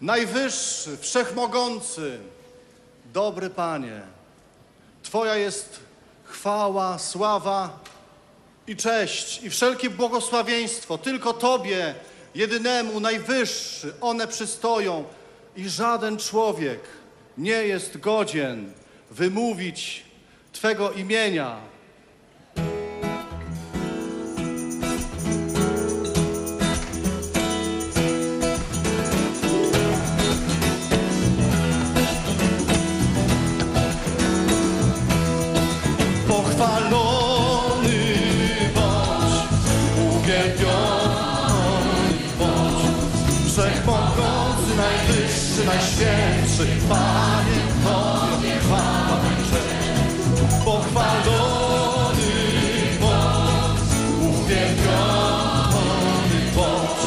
Najwyższy, wszechmogący, dobry Panie, Twoja jest chwała, sława i cześć i wszelkie błogosławieństwo. Tylko Tobie, jedynemu, najwyższy, one przystoją i żaden człowiek nie jest godzien wymówić Twego imienia. Najświętszy, Panie Tobie chwała cześć. Pochwalony bądź, uwielbiony bądź,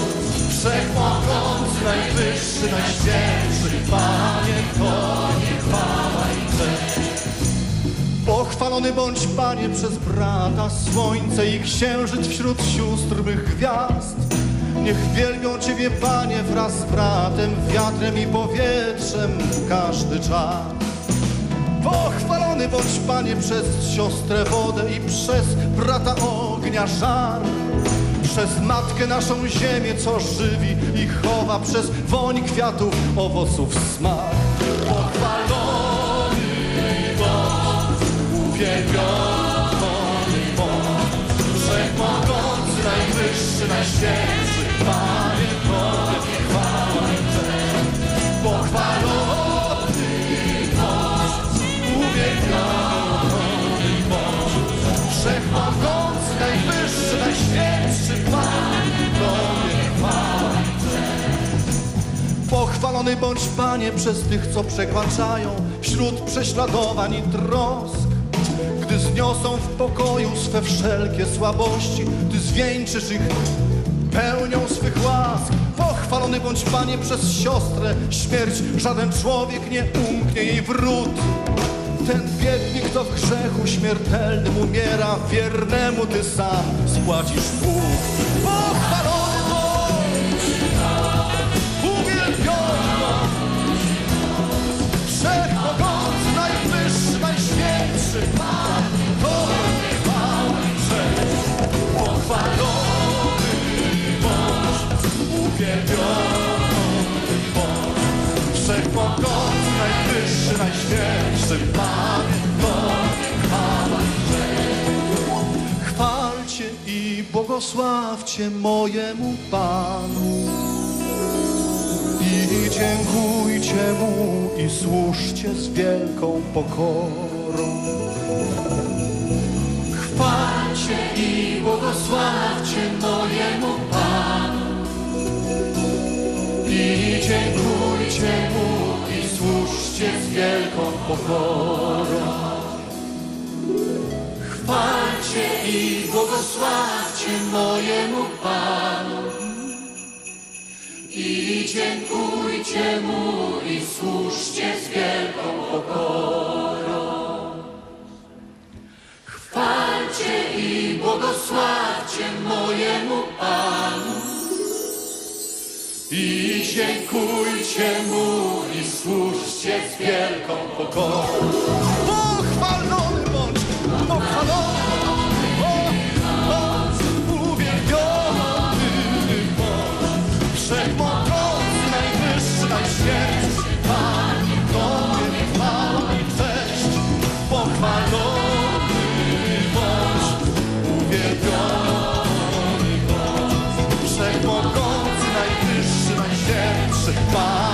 Wszechmogący, najwyższy, najświętszy, Panie Tobie chwała i. Pochwalony bądź Panie przez brata słońce i księżyc wśród sióstr mych gwiazd. Niech wielbią Ciebie Panie wraz z bratem, wiatrem i powietrzem każdy czas. Pochwalony bądź Panie przez siostrę wodę i przez brata ognia żar. Przez matkę naszą ziemię, co żywi i chowa, przez woń kwiatów, owoców smak. Pochwalony bądź, uwielbiony bądź, wszechmogący, najwyższy, najświętszy, Panie Pochwalony bądź, Panie przez tych, co przekraczają wśród prześladowań i trosk. Gdy zniosą w pokoju swe wszelkie słabości, Ty zwieńczysz ich pełnią swych łask. Pochwalony bądź Panie przez siostrę śmierć, żaden człowiek nie umknie jej wrót. Ten biednik, kto w grzechu śmiertelnym umiera, wiernemu Ty sam spłacisz dług. Pochwalony Wszechmogący, najwyższy, najświętszy Panie, Tobie chwała. Chwalcie i błogosławcie mojemu Panu. I dziękujcie Mu i służcie z wielką pokorą. Chwalcie i błogosławcie mojemu Panu. I dziękujcie Mu i służcie z wielką pokorą. Chwalcie i błogosławcie mojemu Panu. I dziękujcie Mu i służcie z wielką pokorą. Chwalcie i błogosławcie mojemu Panu. I dziękujcie Mu i służcie z wielką pokorą. Pochwalony bądź, pochwalony najświętszy